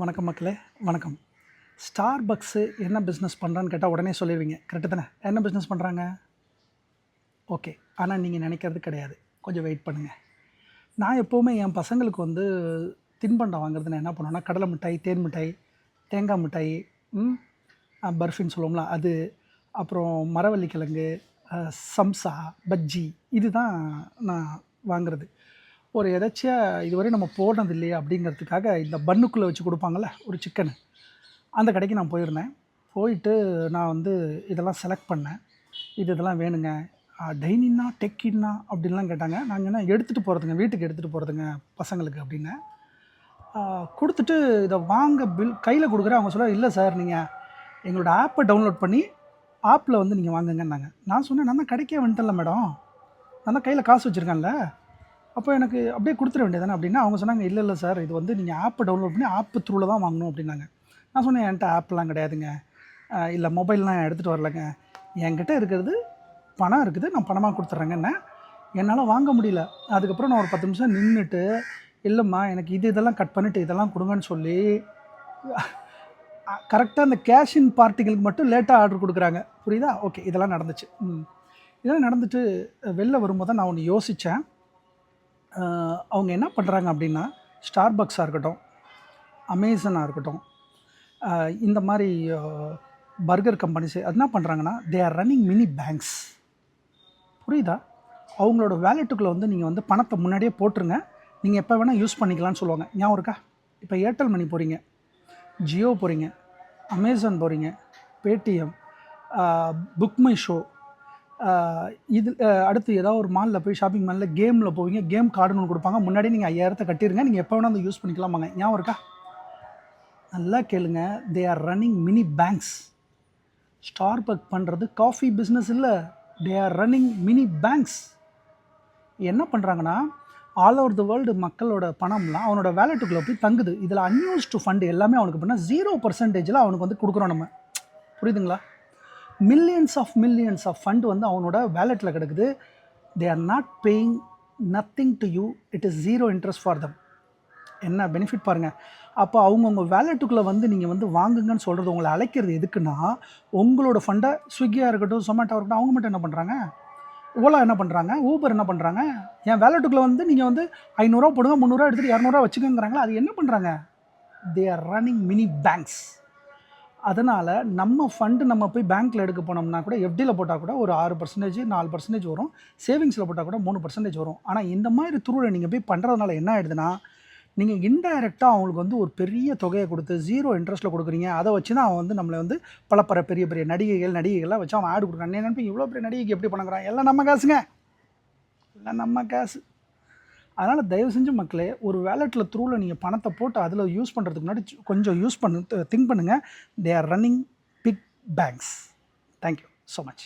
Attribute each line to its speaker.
Speaker 1: வணக்கம் மக்களே வணக்கம். ஸ்டார் பக்ஸு என்ன பிஸ்னஸ் பண்ணுறான்னு கேட்டால் உடனே சொல்லிடுவீங்க. கரெக்டு தானே? என்ன பிஸ்னஸ் பண்ணுறாங்க ஓகே ஆனால் நீங்கள் நினைக்கிறது கிடையாது. கொஞ்சம் வெயிட் பண்ணுங்கள் நான் எப்போவுமே என் பசங்களுக்கு வந்து தின்பண்டம் வாங்குறது நான் என்ன பண்ணுவேன்னா கடலை மிட்டாய் தேன் மிட்டாய் தேங்காய் மிட்டாய் பர்ஃபின்னு சொல்லுவோம்ல அது அப்புறம் மரவள்ளி கிழங்கு சம்சா பஜ்ஜி இதுதான் நான் வாங்குறது. ஒரு எதாச்சியாக இதுவரை நம்ம போனது இல்லையா அப்படிங்கிறதுக்காக இந்த பன்னுக்குள்ளே வச்சு கொடுப்பாங்கள்ல ஒரு சிக்கனு அந்த கடைக்கு நான் போயிருந்தேன். போயிட்டு நான் வந்து இதெல்லாம் செலக்ட் பண்ணேன். இது இதெல்லாம் வேணுங்க. டைனின்னா டெக்கின்னா அப்படின்லாம் கேட்டாங்க. நாங்கள் என்ன எடுத்துகிட்டு போகிறதுங்க வீட்டுக்கு எடுத்துகிட்டு போகிறதுங்க பசங்களுக்கு அப்படின்னு. கொடுத்துட்டு இதை வாங்க பில் கையில் கொடுக்குறேன். அவங்க சொல்ல இல்லை சார் நீங்கள் எங்களோட ஆப்பை டவுன்லோட் பண்ணி ஆப்பில் வந்து நீங்கள் வாங்குங்கன்னாங்க. நான் சொன்னேன் நான் தான் கடைக்கே வந்துட்டேன்ல மேடம் நான் தான் கையில் காசு வச்சுருக்கேன்ல. அப்போ எனக்கு அப்படியே கொடுத்துட வேண்டியதானே அப்படின்னா அவங்க சொன்னாங்க இல்லை இல்லை சார் இது வந்து நீங்கள் ஆப்பை டவுன்லோட் பண்ணி ஆப் த்ரூவில் தான் வாங்கணும் அப்படின்னாங்க. நான் சொன்னேன் என்கிட்ட ஆப்லாம் கிடையாதுங்க. இல்லை மொபைல்லாம் எடுத்துகிட்டு வரலங்க. என்கிட்ட இருக்கிறது பணம் இருக்குது நான் பணமாக கொடுத்துட்றேங்கண்ணே என்னால் வாங்க முடியல. அதுக்கப்புறம் நான் ஒரு பத்து நிமிஷம் நின்றுட்டு இல்லைம்மா எனக்கு இது இதெல்லாம் கட் பண்ணிவிட்டு இதெல்லாம் கொடுங்கன்னு சொல்லி கரெக்டாக அந்த கேஷின் பார்ட்டிகளுக்கு மட்டும் லேட்டாக ஆர்டர் கொடுக்குறாங்க. புரியுதா? ஓகே இதெல்லாம் நடந்துச்சு. ம். இதெல்லாம் நடந்துட்டு வெளில வரும்போது தான் நான் ஒன்று யோசித்தேன் அவங்க என்ன பண்ணுறாங்க அப்படின்னா ஸ்டார் பக்ஸாக இருக்கட்டும் அமேசனாக இருக்கட்டும் இந்த மாதிரி பர்கர் கம்பெனிஸ் அது என்ன பண்ணுறாங்கன்னா they are running mini banks புரியுதா? அவங்களோட வேலெட்டுக்குள்ளே வந்து நீங்கள் வந்து பணத்தை முன்னாடியே போட்டுருங்க. நீங்கள் எப்போ வேணால் யூஸ் பண்ணிக்கலாம்னு சொல்லுவாங்க. ஞாபகம் இருக்கா? இப்போ ஏர்டெல் மணி போகிறீங்க ஜியோ போகிறீங்க அமேசான் போகிறீங்க பேடிஎம் புக் மை ஷோ இது அடுத்து ஏதாவது ஒரு மாலில் போய் ஷாப்பிங் மாலில் கேமில் போவீங்க கேம் கார்டுன்னு ஒன்று கொடுப்பாங்க. முன்னாடி நீங்கள் ஐயாயிரத்தை கட்டிடுங்க நீங்கள் எப்போ வேணால் அந்த யூஸ் பண்ணிக்கலாமாங்க. ஞாபகம் இருக்கா? நல்லா கேளுங்க. They are running mini banks Starbucks பண்ணுறது காஃபி பிஸ்னஸ் இல்லை. They are running mini banks என்ன பண்ணுறாங்கன்னா ஆல் ஓவர் த வேர்ல்டு மக்களோட பணம்லாம் அவனோட வேலெட்டுக்குள்ளே போய் தங்குது. இதில் அன்யூஸ்டு ஃபண்டு எல்லாமே அவனுக்கு பண்ணால் ஜீரோ பர்சன்டேஜில் அவனுக்கு வந்து கொடுக்குறோம் நம்ம. புரியுதுங்களா? Millions of millions of fund வந்து அவனோட வேலெட்டில் கிடக்குது. They are not paying nothing to you it is zero interest for them என்ன பெனிஃபிட் பாருங்கள் அப்போ அவங்கவுங்க வேலெட்டுக்குள்ளே வந்து நீங்கள் வந்து வாங்குங்கன்னு சொல்கிறது உங்களை அழைக்கிறது எதுக்குன்னா உங்களோட ஃபண்டை ஸ்விக்கியாக இருக்கட்டும் சொமேட்டோ இருக்கட்டும் அவங்க மட்டும் என்ன பண்ணுறாங்க ஓலா என்ன பண்ணுறாங்க ஊபர் என்ன பண்ணுறாங்க என் வேலெட்டுக்குள்ளே வந்து நீங்கள் வந்து ஐநூறுரூவா போடுங்க முந்நூறுரூவா எடுத்துகிட்டு இரநூறுவா வச்சுக்கோங்கிறாங்களா அது என்ன பண்ணுறாங்க they are running mini banks அதனால் நம்ம ஃபண்டு நம்ம போய் பேங்க்கில் எடுக்க போனோம்னா கூட எஃப்டியில் போட்டால் கூட ஒரு ஆறு பர்சன்டேஜ் நாலு பர்சன்டேஜ் வரும். சேவிங்ஸில் போட்டால் கூட மூணு பர்சன்டேஜ் வரும். ஆனால் இந்த மாதிரி துருவில் நீங்கள் போய் பண்ணுறதுனால என்ன ஆயிடுதுன்னா நீங்கள் இன்டைரக்டாக அவங்களுக்கு வந்து ஒரு பெரிய தொகையை கொடுத்து ஜீரோ இன்ட்ரெஸ்ட்டில் கொடுக்குறீங்க. அதை வச்சு தான் அவன் வந்து நம்மளை வந்து பல பல பெரிய பெரிய நடிகைகள் நடிகைகள்லாம் வச்சு அவன் ஆடு கொடுக்குறான். என்ன நினைப்பீங்க இவ்வளோ பெரிய நடிகைக்கு எப்படி பண்ணுறான் எல்லாம் நம்ம காசுங்க. எல்லாம் நம்ம காசு. அதனால் தயவு செஞ்சு மக்களே ஒரு வேலெட்டில் த்ரூவில் நீங்கள் பணத்தை போட்டு அதில் யூஸ் பண்ணுறதுக்கு முன்னாடி கொஞ்சம் யூஸ் பண்ணு திங்க் பண்ணுங்கள் they are running big banks thank you so much